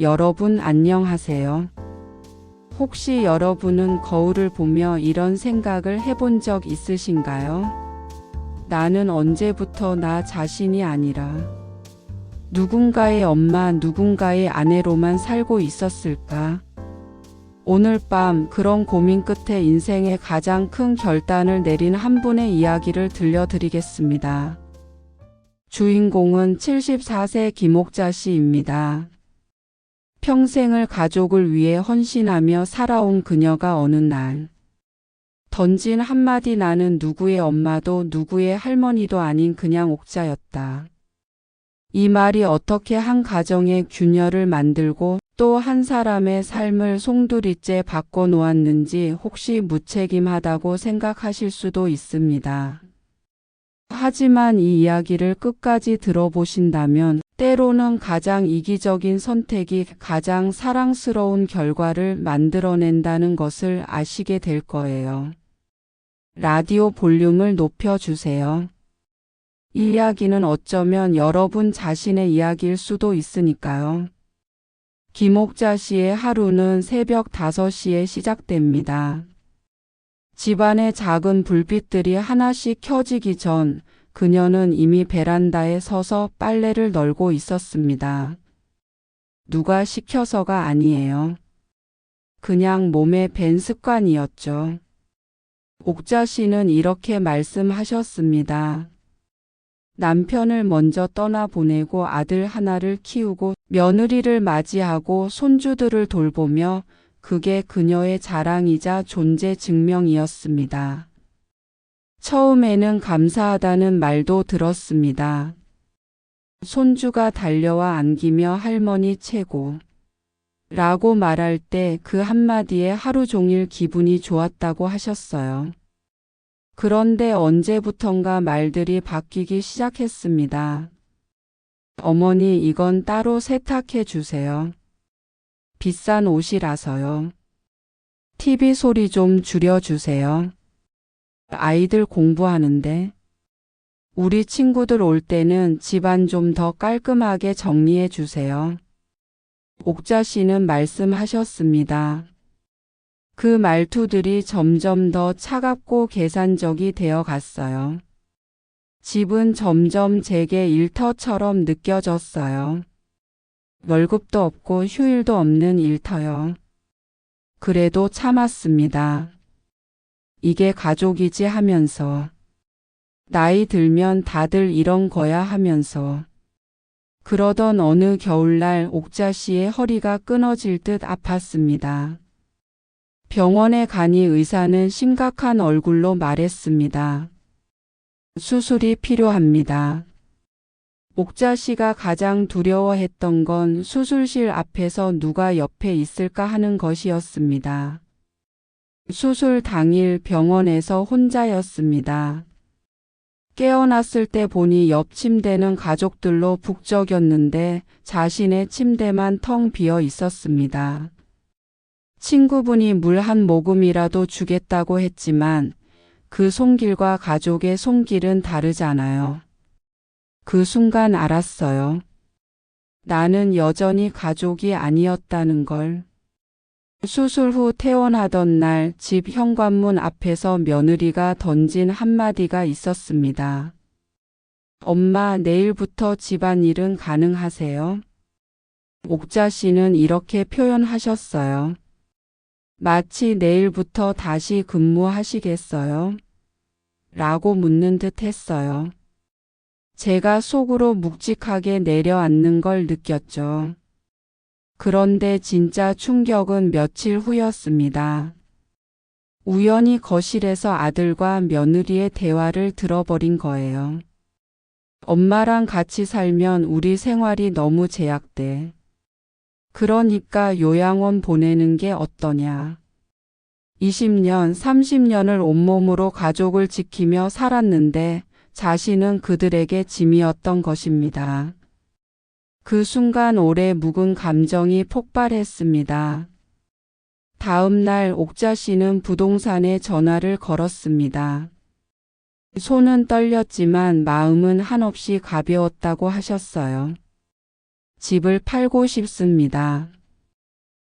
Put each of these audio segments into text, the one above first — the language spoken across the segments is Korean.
여러분 안녕하세요. 혹시 여러분은 거울을 보며 이런 생각을 해본 적 있으신가요? 나는 언제부터 나 자신이 아니라 누군가의 엄마, 누군가의 아내로만 살고 있었을까? 오늘 밤 그런 고민 끝에 인생의 가장 큰 결단을 내린 한 분의 이야기를 들려드리겠습니다. 주인공은 74세 김옥자 씨입니다. 평생을 가족을 위해 헌신하며 살아온 그녀가 어느 날 던진 한마디 나는 누구의 엄마도 누구의 할머니도 아닌 그냥 옥자였다. 이 말이 어떻게 한 가정의 균열을 만들고 또 한 사람의 삶을 송두리째 바꿔놓았는지 혹시 무책임하다고 생각하실 수도 있습니다. 하지만 이 이야기를 끝까지 들어보신다면 때로는 가장 이기적인 선택이 가장 사랑스러운 결과를 만들어낸다는 것을 아시게 될 거예요. 라디오 볼륨을 높여주세요. 이 이야기는 어쩌면 여러분 자신의 이야기일 수도 있으니까요. 김옥자 씨의 하루는 새벽 5시에 시작됩니다. 집안의 작은 불빛들이 하나씩 켜지기 전 그녀는 이미 베란다에 서서 빨래를 널고 있었습니다. 누가 시켜서가 아니에요. 그냥 몸에 밴 습관이었죠. 옥자 씨는 이렇게 말씀하셨습니다. 남편을 먼저 떠나보내고 아들 하나를 키우고 며느리를 맞이하고 손주들을 돌보며 그게 그녀의 자랑이자 존재 증명이었습니다. 처음에는 감사하다는 말도 들었습니다. 손주가 달려와 안기며 할머니 최고. 라고 말할 때 그 한마디에 하루 종일 기분이 좋았다고 하셨어요. 그런데 언제부턴가 말들이 바뀌기 시작했습니다. 어머니 이건 따로 세탁해 주세요. 비싼 옷이라서요. TV 소리 좀 줄여주세요. 아이들 공부하는데. 우리 친구들 올 때는 집안 좀 더 깔끔하게 정리해 주세요. 옥자 씨는 말씀하셨습니다. 그 말투들이 점점 더 차갑고 계산적이 되어 갔어요. 집은 점점 제게 일터처럼 느껴졌어요. 월급도 없고 휴일도 없는 일터요. 그래도 참았습니다. 이게 가족이지 하면서. 나이 들면 다들 이런 거야 하면서. 그러던 어느 겨울날 옥자 씨의 허리가 끊어질 듯 아팠습니다. 병원에 가니 의사는 심각한 얼굴로 말했습니다. 수술이 필요합니다. 옥자 씨가 가장 두려워했던 건 수술실 앞에서 누가 옆에 있을까 하는 것이었습니다. 수술 당일 병원에서 혼자였습니다. 깨어났을 때 보니 옆 침대는 가족들로 북적였는데 자신의 침대만 텅 비어 있었습니다. 친구분이 물 한 모금이라도 주겠다고 했지만 그 손길과 가족의 손길은 다르잖아요. 그 순간 알았어요. 나는 여전히 가족이 아니었다는 걸. 수술 후 퇴원하던 날 집 현관문 앞에서 며느리가 던진 한마디가 있었습니다. 엄마, 내일부터 집안일은 가능하세요? 옥자 씨는 이렇게 표현하셨어요. 마치 내일부터 다시 근무하시겠어요? 라고 묻는 듯 했어요. 제가 속으로 묵직하게 내려앉는 걸 느꼈죠. 그런데 진짜 충격은 며칠 후였습니다. 우연히 거실에서 아들과 며느리의 대화를 들어버린 거예요. 엄마랑 같이 살면 우리 생활이 너무 제약돼. 그러니까 요양원 보내는 게 어떠냐. 20년, 30년을 온몸으로 가족을 지키며 살았는데 자신은 그들에게 짐이었던 것입니다. 그 순간 오래 묵은 감정이 폭발했습니다. 다음 날 옥자 씨는 부동산에 전화를 걸었습니다. 손은 떨렸지만 마음은 한없이 가벼웠다고 하셨어요. 집을 팔고 싶습니다.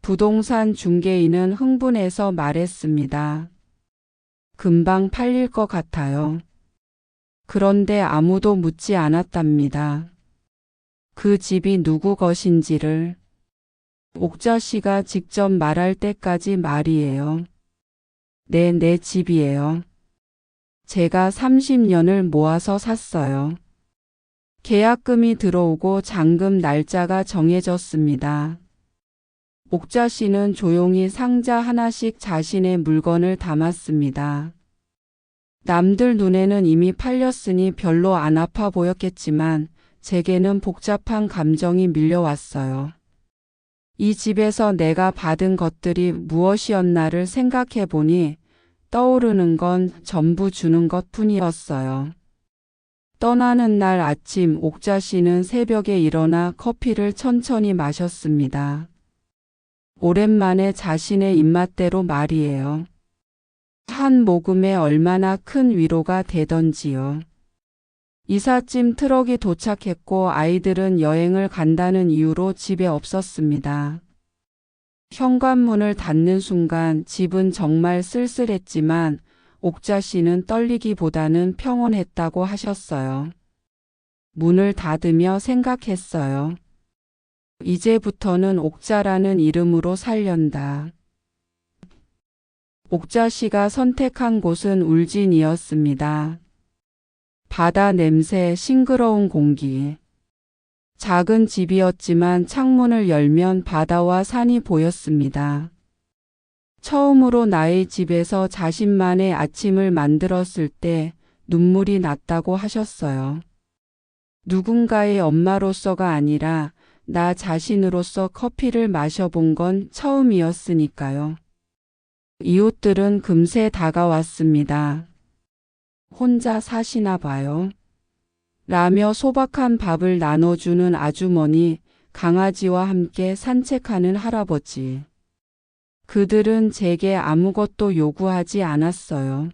부동산 중개인은 흥분해서 말했습니다. 금방 팔릴 것 같아요. 그런데 아무도 묻지 않았답니다. 그 집이 누구 것인지를 옥자 씨가 직접 말할 때까지 말이에요. 네, 내 집이에요. 제가 30년을 모아서 샀어요. 계약금이 들어오고 잔금 날짜가 정해졌습니다. 옥자 씨는 조용히 상자 하나씩 자신의 물건을 담았습니다. 남들 눈에는 이미 팔렸으니 별로 안 아파 보였겠지만 제게는 복잡한 감정이 밀려왔어요. 이 집에서 내가 받은 것들이 무엇이었나를 생각해 보니 떠오르는 건 전부 주는 것 뿐이었어요. 떠나는 날 아침 옥자 씨는 새벽에 일어나 커피를 천천히 마셨습니다. 오랜만에 자신의 입맛대로 말이에요. 한 모금에 얼마나 큰 위로가 되던지요. 이삿짐 트럭이 도착했고 아이들은 여행을 간다는 이유로 집에 없었습니다. 현관문을 닫는 순간 집은 정말 쓸쓸했지만 옥자 씨는 떨리기보다는 평온했다고 하셨어요. 문을 닫으며 생각했어요. 이제부터는 옥자라는 이름으로 살련다. 옥자 씨가 선택한 곳은 울진이었습니다. 바다 냄새, 싱그러운 공기. 작은 집이었지만 창문을 열면 바다와 산이 보였습니다. 처음으로 나의 집에서 자신만의 아침을 만들었을 때 눈물이 났다고 하셨어요. 누군가의 엄마로서가 아니라 나 자신으로서 커피를 마셔본 건 처음이었으니까요. 이웃들은 금세 다가왔습니다. 혼자 사시나 봐요. 라며 소박한 밥을 나눠주는 아주머니, 강아지와 함께 산책하는 할아버지. 그들은 제게 아무것도 요구하지 않았어요.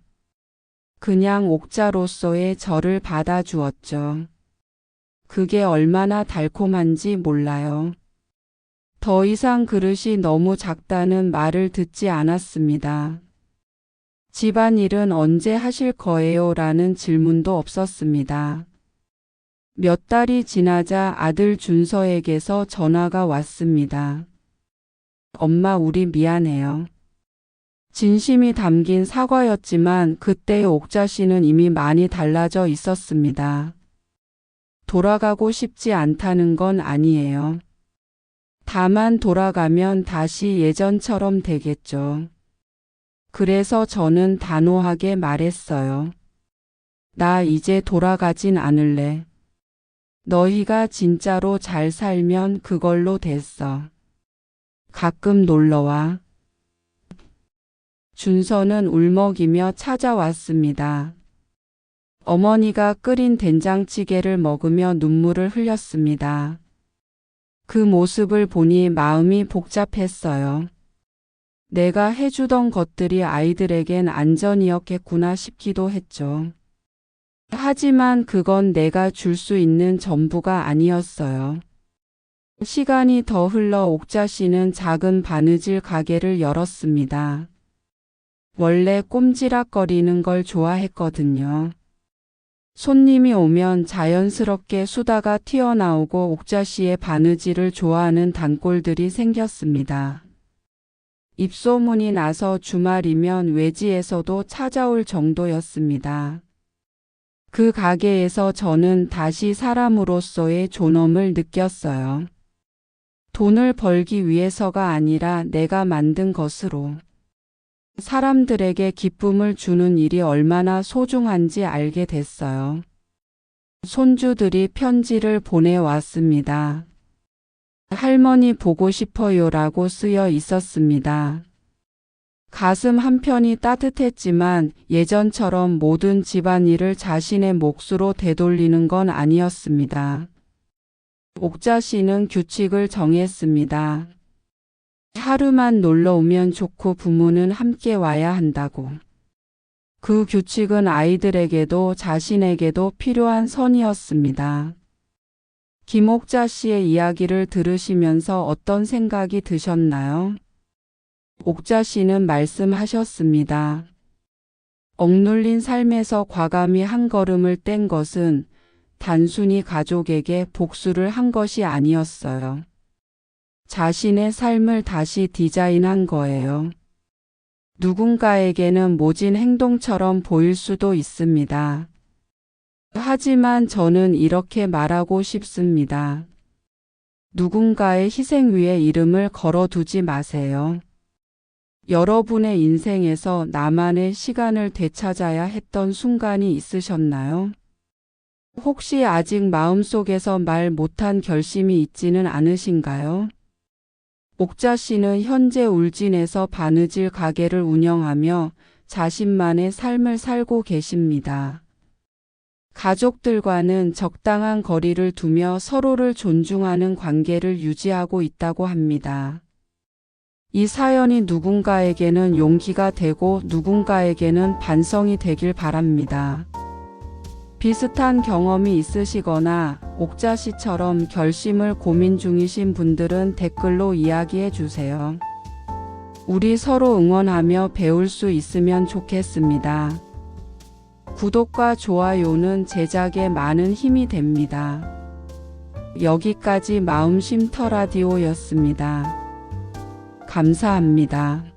그냥 옥자로서의 저를 받아주었죠. 그게 얼마나 달콤한지 몰라요. 더 이상 그릇이 너무 작다는 말을 듣지 않았습니다. 집안일은 언제 하실 거예요? 라는 질문도 없었습니다. 몇 달이 지나자 아들 준서에게서 전화가 왔습니다. 엄마, 우리 미안해요. 진심이 담긴 사과였지만 그때의 옥자 씨는 이미 많이 달라져 있었습니다. 돌아가고 싶지 않다는 건 아니에요. 다만 돌아가면 다시 예전처럼 되겠죠. 그래서 저는 단호하게 말했어요. 나 이제 돌아가진 않을래. 너희가 진짜로 잘 살면 그걸로 됐어. 가끔 놀러와. 준서는 울먹이며 찾아왔습니다. 어머니가 끓인 된장찌개를 먹으며 눈물을 흘렸습니다. 그 모습을 보니 마음이 복잡했어요. 내가 해주던 것들이 아이들에겐 안전이었겠구나 싶기도 했죠. 하지만 그건 내가 줄 수 있는 전부가 아니었어요. 시간이 더 흘러 옥자 씨는 작은 바느질 가게를 열었습니다. 원래 꼼지락거리는 걸 좋아했거든요. 손님이 오면 자연스럽게 수다가 튀어나오고 옥자 씨의 바느질을 좋아하는 단골들이 생겼습니다. 입소문이 나서 주말이면 외지에서도 찾아올 정도였습니다. 그 가게에서 저는 다시 사람으로서의 존엄을 느꼈어요. 돈을 벌기 위해서가 아니라 내가 만든 것으로. 사람들에게 기쁨을 주는 일이 얼마나 소중한지 알게 됐어요. 손주들이 편지를 보내왔습니다. 할머니 보고 싶어요 라고 쓰여 있었습니다. 가슴 한편이 따뜻했지만 예전처럼 모든 집안일을 자신의 몫으로 되돌리는 건 아니었습니다. 옥자 씨는 규칙을 정했습니다. 하루만 놀러 오면 좋고 부모는 함께 와야 한다고. 그 규칙은 아이들에게도 자신에게도 필요한 선이었습니다. 김옥자 씨의 이야기를 들으시면서 어떤 생각이 드셨나요? 옥자 씨는 말씀하셨습니다. 억눌린 삶에서 과감히 한 걸음을 뗀 것은 단순히 가족에게 복수를 한 것이 아니었어요. 자신의 삶을 다시 디자인한 거예요. 누군가에게는 모진 행동처럼 보일 수도 있습니다. 하지만 저는 이렇게 말하고 싶습니다. 누군가의 희생 위에 이름을 걸어두지 마세요. 여러분의 인생에서 나만의 시간을 되찾아야 했던 순간이 있으셨나요? 혹시 아직 마음속에서 말 못한 결심이 있지는 않으신가요? 옥자 씨는 현재 울진에서 바느질 가게를 운영하며 자신만의 삶을 살고 계십니다. 가족들과는 적당한 거리를 두며 서로를 존중하는 관계를 유지하고 있다고 합니다. 이 사연이 누군가에게는 용기가 되고 누군가에게는 반성이 되길 바랍니다. 비슷한 경험이 있으시거나 옥자 씨처럼 결심을 고민 중이신 분들은 댓글로 이야기해 주세요. 우리 서로 응원하며 배울 수 있으면 좋겠습니다. 구독과 좋아요는 제작에 많은 힘이 됩니다. 여기까지 마음쉼터 라디오였습니다. 감사합니다.